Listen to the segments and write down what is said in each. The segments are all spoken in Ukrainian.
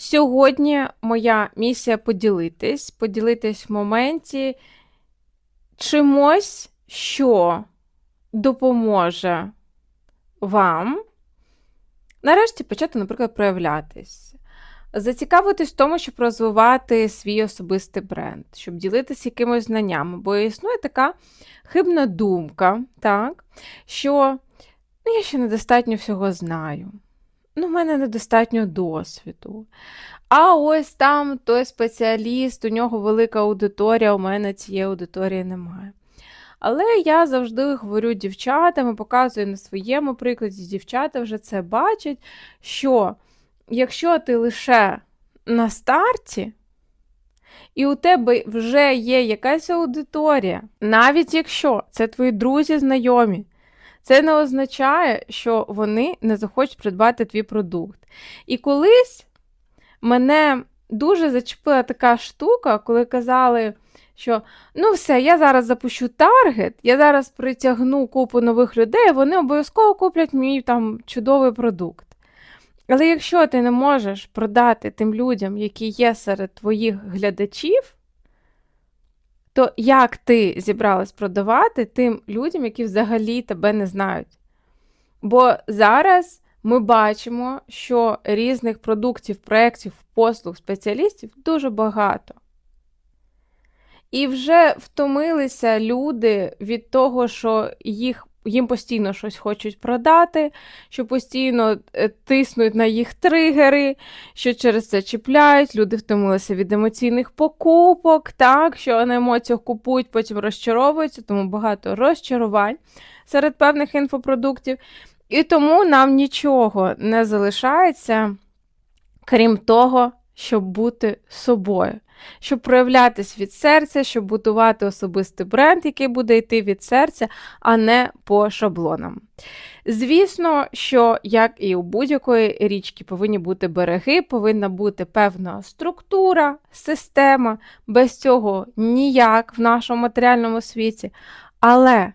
Сьогодні моя місія поділитись, поділитись в моменті чимось, що допоможе вам нарешті почати, наприклад, проявлятись. Зацікавитись в тому, щоб розвивати свій особистий бренд, щоб ділитися якимось знаннями, бо існує така хибна думка, так, що ну, я ще недостатньо всього знаю. Ну, в мене недостатньо досвіду. А ось там той спеціаліст, у нього велика аудиторія, у мене цієї аудиторії немає. Але я завжди говорю дівчатам і показую на своєму прикладі, дівчата вже це бачать, що якщо ти лише на старті, і у тебе вже є якась аудиторія, навіть якщо це твої друзі, знайомі, це не означає, що вони не захочуть придбати твій продукт. І колись мене дуже зачепила така штука, коли казали, що ну все, я зараз запущу таргет, я зараз притягну купу нових людей, вони обов'язково куплять мій там чудовий продукт. Але якщо ти не можеш продати тим людям, які є серед твоїх глядачів, то як ти зібралась продавати тим людям, які взагалі тебе не знають? Бо зараз ми бачимо, що різних продуктів, проєктів, послуг, спеціалістів дуже багато. І вже втомилися люди від того, що їх, їм постійно щось хочуть продати, що постійно е, тиснуть на їх тригери, що через це чіпляють, люди втомилися від емоційних покупок, так, що на емоціях купують, потім розчаровуються, тому багато розчарувань серед певних інфопродуктів. І тому нам нічого не залишається, крім того, щоб бути собою, щоб проявлятись від серця, щоб будувати особистий бренд, який буде йти від серця, а не по шаблонам. Звісно, що, як і у будь-якої річки, повинні бути береги, повинна бути певна структура, система, без цього ніяк в нашому матеріальному світі. Але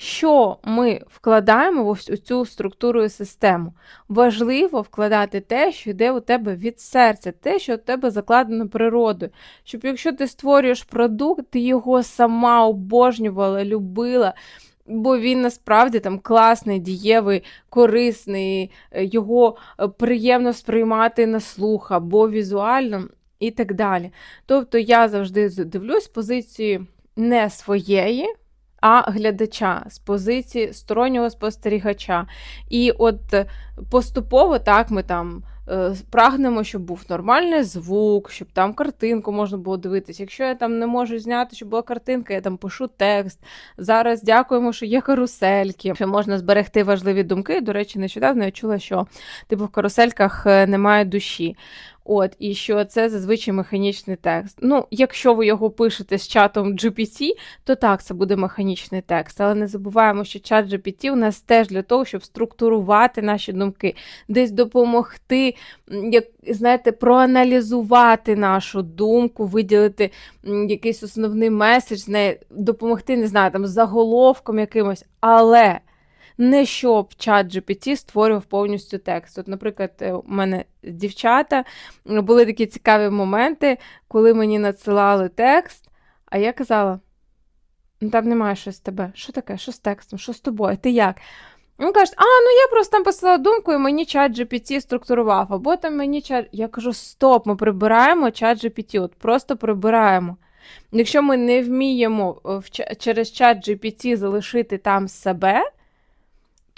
що ми вкладаємо в ось цю структуру і систему? Важливо вкладати те, що йде у тебе від серця, те, що у тебе закладено природою. Щоб якщо ти створюєш продукт, ти його сама обожнювала, любила. Бо він насправді там класний, дієвий, корисний, е, його е, приємно сприймати на слух або візуально і так далі. Тобто я завжди дивлюсь з позиції не своєї а глядача з позиції стороннього спостерігача. І от поступово так ми там. Е, прагнемо, щоб був нормальний звук, щоб там картинку можна було дивитися. Якщо я там не можу зняти, щоб була картинка, я там пишу текст. Зараз дякуємо, що є карусельки, що можна зберегти важливі думки. До речі, нещодавно я чула, що типу в карусельках е, немає душі. От, І що це зазвичай механічний текст. Ну, якщо ви його пишете з чатом GPT, то так, це буде механічний текст. Але не забуваємо, що чат GPT у нас теж для того, щоб структурувати наші думки, десь допомогти, як знаєте, проаналізувати нашу думку, виділити якийсь основний меседж, не допомогти, не знаю, там заголовком якимось. Але не щоб чат GPT створював повністю текст. От, наприклад, е, у мене дівчата були такі цікаві моменти, коли мені надсилали текст, а я казала: ну там немає щось з тебе. Що таке? Що з текстом? Що з тобою? Ти як? Він каже, а, ну я просто там посилала думку, і мені чат GPT структурував, або там мені чат. Я кажу, стоп, ми прибираємо чат GPT, от просто прибираємо. Якщо ми не вміємо е, через чат GPT залишити там себе,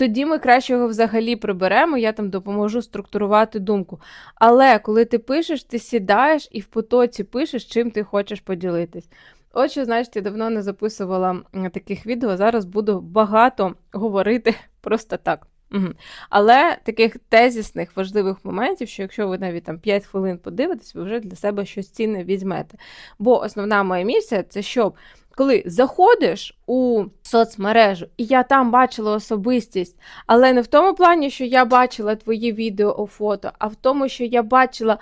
тоді ми краще його взагалі приберемо, я там допоможу структурувати думку. Але коли ти пишеш, ти сідаєш і в потоці пишеш, чим ти хочеш поділитись. От що, знаєш, я давно не записувала таких відео, зараз буду багато говорити просто так. Угу. Але таких тезісних важливих моментів, що якщо ви навіть там 5 хвилин подивитесь, ви вже для себе щось цінне візьмете. Бо основна моя місія це щоб коли заходиш у соцмережу, і я там бачила особистість, але не в тому плані, що я бачила твої відео о фото, а в тому, що я бачила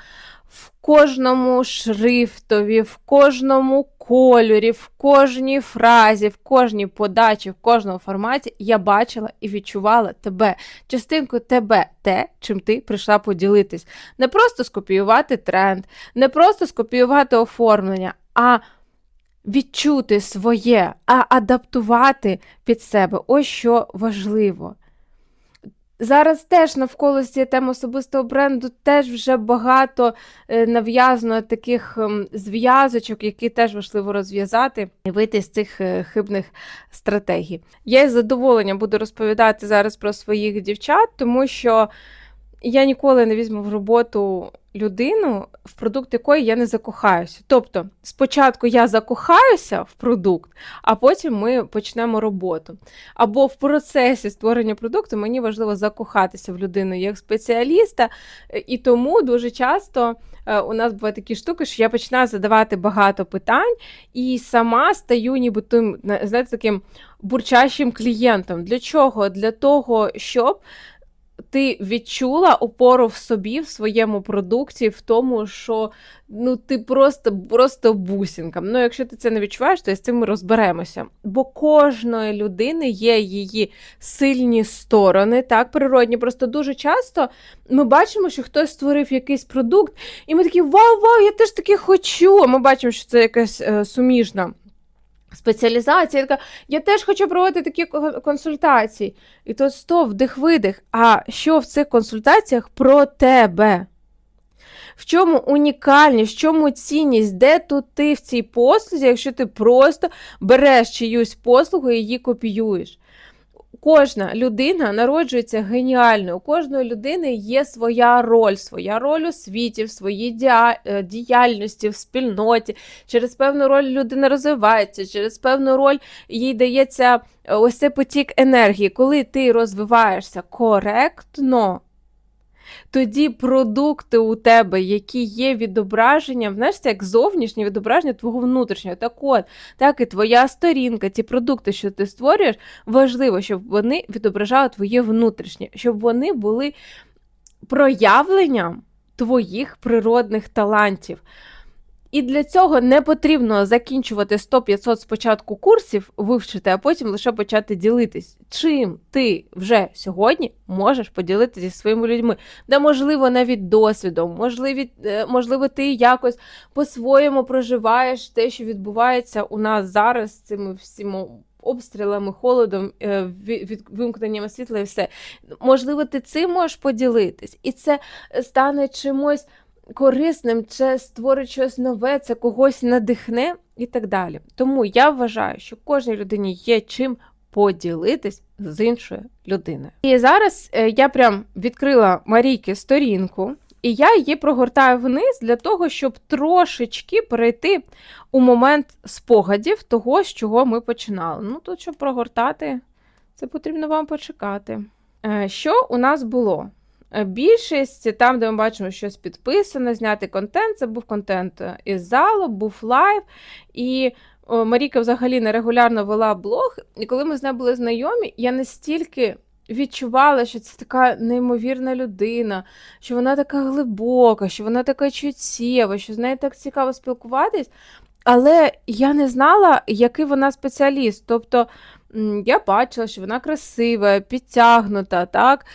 в кожному шрифтові, в кожному кольорі, в кожній фразі, в кожній подачі, в кожному форматі я бачила і відчувала тебе, частинку тебе, те, чим ти прийшла поділитись. Не просто скопіювати тренд, не просто скопіювати оформлення, а відчути своє, а адаптувати під себе. Ось що важливо. Зараз теж навколо цієї теми особистого бренду теж вже багато е, нав'язано таких ем, зв'язочок, які теж важливо розв'язати і вийти з цих е, хибних стратегій. Я із задоволенням буду розповідати зараз про своїх дівчат, тому що я ніколи не візьму в роботу людину, в продукт якої я не закохаюся. Тобто, спочатку я закохаюся в продукт, а потім ми почнемо роботу. Або в процесі створення продукту мені важливо закохатися в людину як спеціаліста, і тому дуже часто. е, У нас бувають такі штуки, що я починаю задавати багато питань і сама стаю ніби тим, знаєте, таким бурчащим клієнтом. Для чого? Для того, щоб ти відчула опору в собі, в своєму продукті, в тому, що ну, ти просто, просто бусінка. Ну, якщо ти це не відчуваєш, то з цим ми розберемося. Бо кожної людини є її сильні сторони, так, природні. Просто дуже часто ми бачимо, що хтось створив якийсь продукт, і ми такі вау, вау, я теж таки хочу. Ми бачимо, що це якась е, суміжна. Спеціалізація, Я така, я теж хочу проводити такі консультації. І то стоп, вдих-видих. А що в цих консультаціях про тебе? В чому унікальність, в чому цінність, де тут ти в цій послузі, якщо ти просто береш чиюсь послугу і її копіюєш? Кожна людина народжується геніальною. У кожної людини є своя роль, своя роль у світі, в своїй е, діяльності, в спільноті. Через певну роль людина розвивається, через певну роль їй дається е, ось цей потік енергії. Коли ти розвиваєшся коректно, тоді продукти у тебе, які є відображенням, знаєш, це як зовнішнє відображення твого внутрішнього. Так от, так і твоя сторінка, ці продукти, що ти створюєш, важливо, щоб вони відображали твоє внутрішнє, щоб вони були проявленням твоїх природних талантів. І для цього не потрібно закінчувати 100-500 спочатку курсів, вивчити, а потім лише почати ділитись. Чим ти вже сьогодні можеш поділитися зі своїми людьми, де можливо навіть досвідом, можливі, е, можливо, ти якось по-своєму проживаєш те, що відбувається у нас зараз з цими всіма обстрілами, холодом, е, вимкненням світла і все. Можливо, ти цим можеш поділитись, і це стане чимось корисним, це створить щось нове, це когось надихне і так далі. Тому я вважаю, що кожній людині є чим поділитись з іншою людиною. І зараз е, я прям відкрила Марійки сторінку, і я її прогортаю вниз для того, щоб трошечки перейти у момент спогадів того, з чого ми починали. Ну, тут, щоб прогортати, це потрібно вам почекати. Е, Що у нас було? Е, Більшість там, де ми бачимо щось підписано, знятий контент. Це був контент е, із залу, був лайв. І Маріка взагалі нерегулярно вела блог. І коли ми з нею були знайомі, я настільки відчувала, що це така неймовірна людина, що вона така глибока, що вона така чуттєва, що з нею так цікаво спілкуватись. Але я не знала, який вона спеціаліст. Тобто я бачила, що вона красива, підтягнута, так.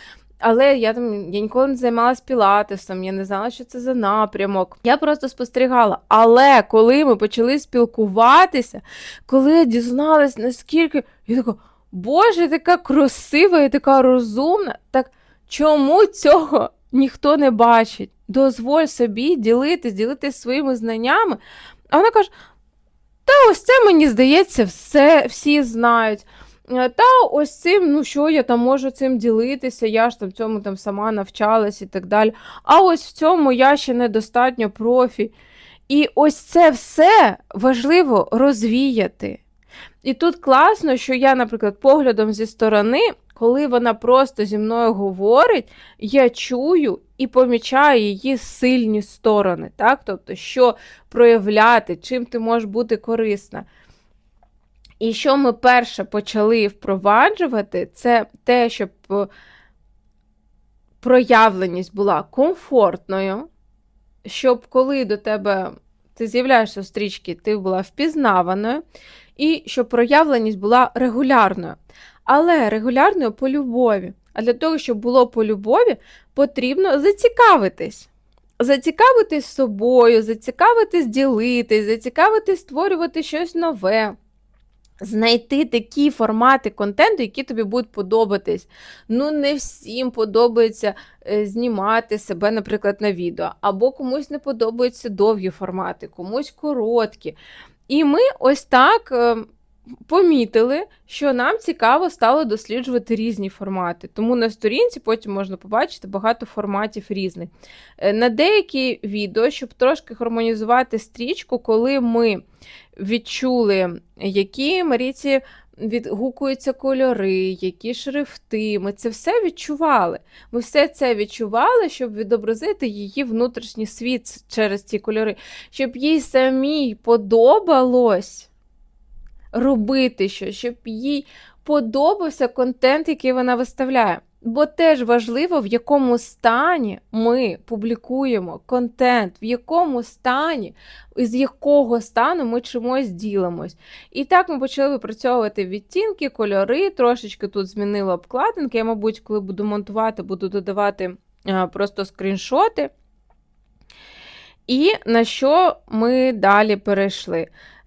Але я там я ніколи не займалась пілатесом, я не знала, що це за напрямок. Я просто спостерігала. Але коли ми почали спілкуватися, коли я дізналась, наскільки я така, Боже, така красива і така розумна. Так чому цього ніхто не бачить? Дозволь собі ділитись, ділитись своїми знаннями. А вона каже: та ось це мені здається, все, всі знають. Е, Та ось цим, ну що я там можу цим ділитися, я ж там цьому там сама навчалась і так далі. А ось в цьому я ще недостатньо профі. І ось це все важливо розвіяти. І тут класно, що я, наприклад, поглядом зі сторони, коли вона просто зі мною говорить, я чую і помічаю її сильні сторони, так? Тобто, що проявляти, чим ти можеш бути корисна. І що ми перше почали впроваджувати, це те, щоб е, проявленість була комфортною, щоб коли до тебе ти з'являєшся у стрічки, ти була впізнаваною, і щоб проявленість була регулярною. Але регулярною по любові. А для того, щоб було по любові, потрібно зацікавитись. Зацікавитись собою, зацікавитись ділитись, зацікавитись створювати щось нове. Знайти такі формати контенту, які тобі будуть подобатись. Ну, не всім подобається е, знімати себе, наприклад, на відео, або комусь не подобаються довгі формати, комусь короткі. І ми ось так е, помітили, що нам цікаво стало досліджувати різні формати. Тому на сторінці потім можна побачити багато форматів різних. Е, на деякі відео, щоб трошки гармонізувати стрічку, коли ми відчули, які Маріці відгукуються кольори, які шрифти. Ми це все відчували. Ми все це відчували, щоб відобразити її внутрішній світ через ці кольори, щоб їй самій подобалось робити щось, щоб їй подобався контент, який вона виставляє. Бо теж важливо, в якому стані ми публікуємо контент, в якому стані, з якого стану ми чимось ділимось. І так ми почали випрацьовувати відтінки, кольори, трошечки тут змінила обкладинки. Я, мабуть, коли буду монтувати, буду додавати просто скріншоти. І на що ми далі перейшли?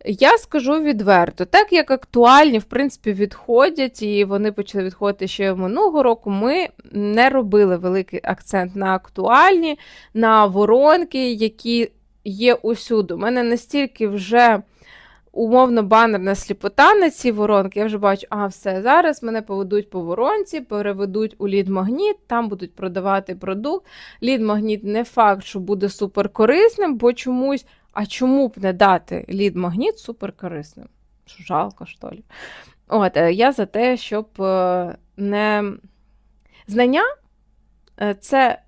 Я скажу відверто, так як актуальні, в принципі, відходять, і вони почали відходити ще минулого року, ми не робили великий акцент на актуальні, на воронки, які є усюди. У мене настільки вже умовно банерна сліпота на ці воронки. Я вже бачу, а все, зараз мене поведуть по воронці, переведуть у лід-магніт, там будуть продавати продукт. Лід-магніт не факт, що буде суперкорисним, бо чомусь. А чому б не дати лід-магніт суперкорисним? Жалко, що ли? От, е, я за те, щоб е, не знання е, це.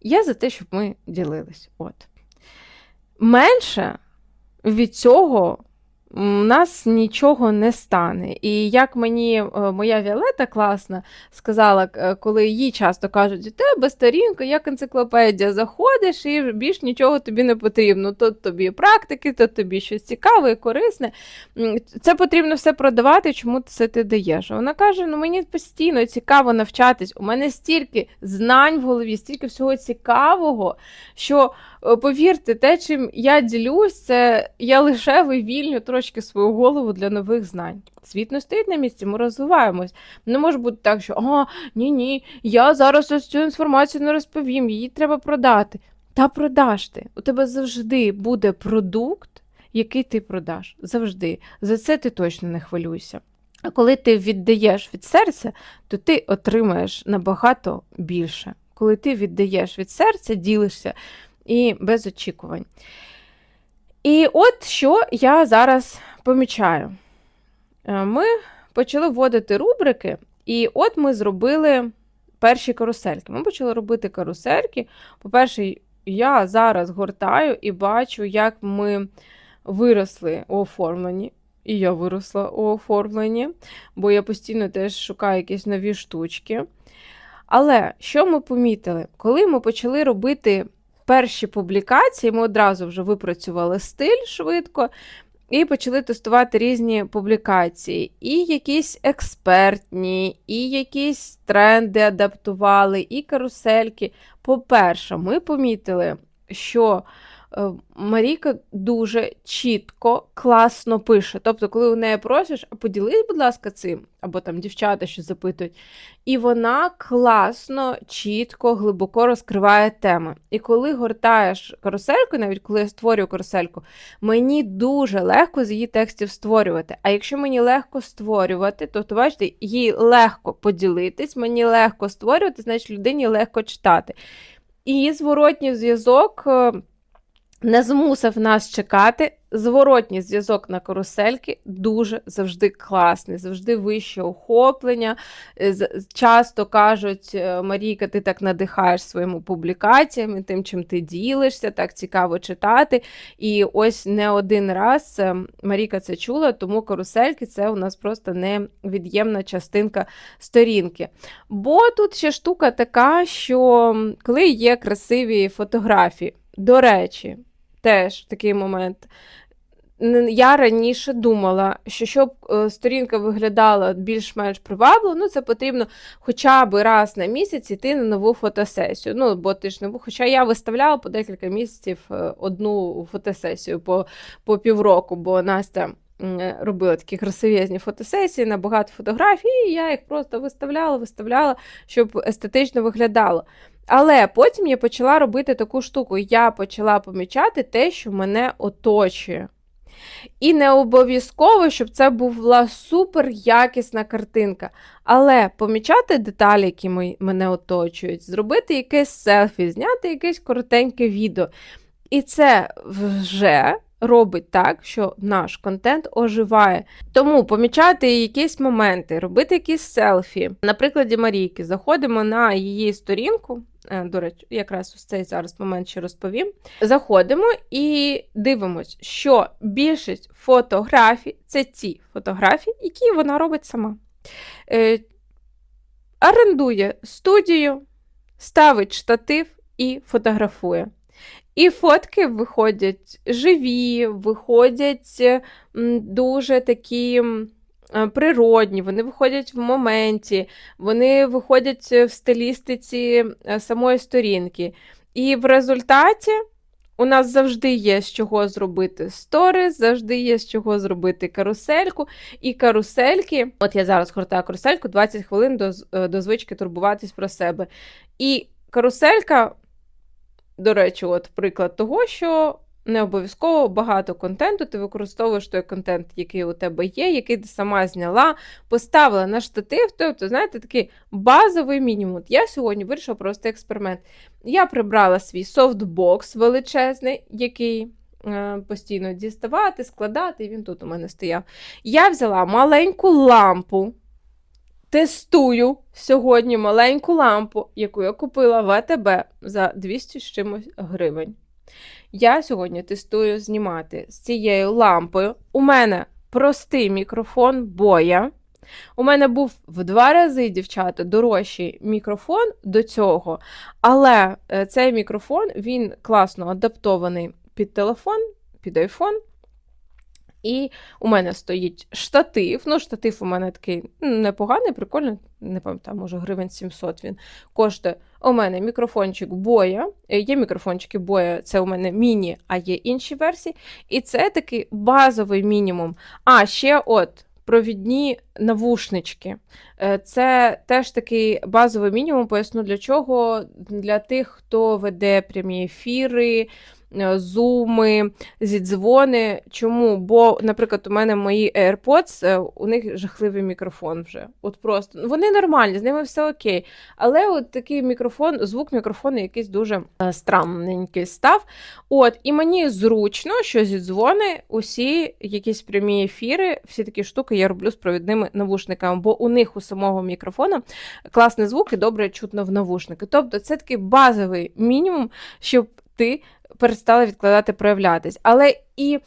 Я за те, щоб ми ділились. От. Менше від цього у нас нічого не стане. І як мені е, моя Віолета класна сказала, е, коли їй часто кажуть, у тебе сторінка, як енциклопедія, заходиш і більш нічого тобі не потрібно. Тут тобі практики, тут тобі щось цікаве і корисне. Це потрібно все продавати, чому це ти даєш. Вона каже: ну мені постійно цікаво навчатись. У мене стільки знань в голові, стільки всього цікавого, що Е, повірте, те, чим я ділюсь, це я лише вивільню трошки свою голову для нових знань. Світ не стоїть на місці, ми розвиваємось. Не може бути так, що а, ні-ні, я зараз ось цю інформацію не розповім, її треба продати. Та продаш ти. У тебе завжди буде продукт, який ти продаш. Завжди. За це ти точно не хвилюйся. А коли ти віддаєш від серця, то ти отримаєш набагато більше. Коли ти віддаєш від серця, ділишся і без очікувань. І от що я зараз помічаю. Е, ми почали вводити рубрики, і от ми зробили перші карусельки. Ми почали робити карусельки. По-перше, я зараз гортаю і бачу, як ми виросли у оформленні. І я виросла у оформленні, бо я постійно теж шукаю якісь нові штучки. Але що ми помітили? Коли ми почали робити перші публікації ми одразу вже випрацювали стиль швидко. І почали тестувати різні публікації. І якісь експертні, і якісь тренди адаптували, і карусельки. По-перше, ми помітили, що Марійка дуже чітко, класно пише. Тобто, коли у неї просиш, а поділись, будь ласка, цим, або там дівчата що запитують, і вона класно, чітко, глибоко розкриває теми. І коли гортаєш карусельку, навіть коли я створюю карусельку, мені дуже легко з її текстів створювати. А якщо мені легко створювати, то, то бачите, їй легко поділитись, мені легко створювати, значить людині легко читати. І зворотній зв'язок. Не змусив нас чекати. Зворотній зв'язок на карусельки дуже завжди класний, завжди вище охоплення. Е, Часто кажуть, е, Марійка, ти так надихаєш своїми публікаціями, тим, чим ти ділишся, так цікаво читати. І ось не один раз е, Марійка це чула, тому карусельки це у нас просто невід'ємна частинка сторінки. Бо тут ще штука така, що коли є красиві фотографії, до речі, теж такий момент. Я раніше думала, що щоб е, сторінка виглядала більш-менш привабливо, ну це потрібно хоча б раз на місяць йти на нову фотосесію. Ну, бо ти ж не Хоча я виставляла по декілька місяців е, одну фотосесію по, по півроку, бо Настя е, робила такі красивезні фотосесії на багато фотографій, і я їх просто виставляла, виставляла, щоб естетично виглядало. Але потім я почала робити таку штуку. Я почала помічати те, що мене оточує. І не обов'язково, щоб це була супер якісна картинка. Але помічати деталі, які мене оточують, зробити якесь селфі, зняти якесь коротеньке відео. І це вже робить так, що наш контент оживає. Тому помічати якісь моменти, робити якісь селфі. На прикладі Марійки, заходимо на її сторінку. Е, До речі, якраз ось цей зараз момент ще розповім. Заходимо і дивимось, що більшість фотографій це ті фотографії, які вона робить сама. Е, орендує студію, ставить штатив і фотографує. І фотки виходять живі, виходять дуже такі природні, вони виходять в моменті, вони виходять в стилістиці е, самої сторінки. І в результаті у нас завжди є з чого зробити сторіс, завжди є з чого зробити карусельку. І карусельки, от я зараз гортаю карусельку 20 хвилин до, е, до звички турбуватись про себе. І каруселька, до речі, от приклад того, що не обов'язково багато контенту, ти використовуєш той контент, який у тебе є, який ти сама зняла, поставила на штатив. Тобто, знаєте, такий базовий мінімум. Я сьогодні вирішила просто експеримент. Я прибрала свій софтбокс величезний, який е, постійно діставати, складати, і він тут у мене стояв. Я взяла маленьку лампу. Тестую сьогодні маленьку лампу, яку я купила в АТБ за 200 з чимось гривень. Я сьогодні тестую знімати з цією лампою. У мене простий мікрофон боя. У мене був в два рази, дівчата, дорожчий мікрофон до цього. Але е, цей мікрофон він класно адаптований під телефон, під iPhone. І у мене стоїть штатив. Ну, штатив у мене такий непоганий, прикольний, не пам'ятаю, може, гривень 700 він коштує. У мене мікрофончик боя. Е, Є мікрофончики боя, це у мене міні, а є інші версії. І це такий базовий мінімум. А ще от. Провідні навушнички. Е, Це теж такий базовий мінімум. Поясню для чого. Для тих, хто веде прямі ефіри, зуми, зідзвони. Чому? Бо, наприклад, у мене мої AirPods, е, у них жахливий мікрофон вже. От просто Ну, вони нормальні, з ними все окей. Але от такий мікрофон, звук мікрофону якийсь дуже е, странненький став. От, і мені зручно, що зідзвони, усі якісь прямі ефіри, всі такі штуки я роблю з провідними навушниками, бо у них у самого мікрофона класний звук і добре чутно в навушники. Тобто це такий базовий мінімум, щоб ти перестала відкладати проявлятись. Але і,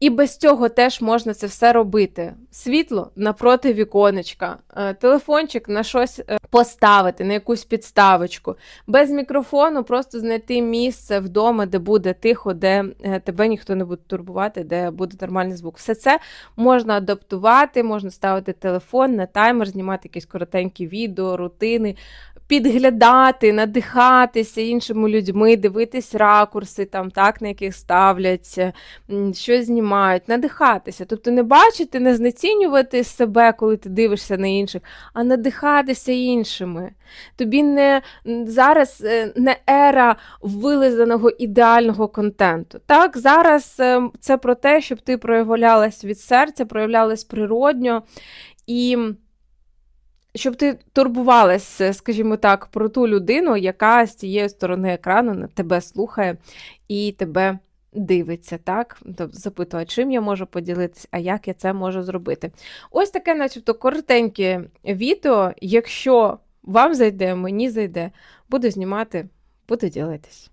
і без цього теж можна це все робити. Світло напроти віконечка, е, телефончик на щось е, поставити, на якусь підставочку. Без мікрофону просто знайти місце вдома, де буде тихо, де е, тебе ніхто не буде турбувати, де буде нормальний звук. Все це можна адаптувати, можна ставити телефон на таймер, знімати якісь коротенькі відео, рутини, підглядати, надихатися іншими людьми, дивитись ракурси, там, так, на яких ставляться, м, що знімають, надихатися. Тобто не бачити, не знецінювати себе, коли ти дивишся на інших, а надихатися іншими. Тобі не зараз е, не ера вилизаного ідеального контенту. Так, зараз е, це про те, щоб ти проявлялась від серця, проявлялась природньо і щоб ти турбувалась, е, скажімо так, про ту людину, яка з цієї сторони екрану на тебе слухає і тебе дивиться, так? Тобто запитує, чим я можу поділитись, а як я це можу зробити. Ось таке, начебто, коротеньке відео. Якщо вам зайде, мені зайде, буду знімати, буду ділитись.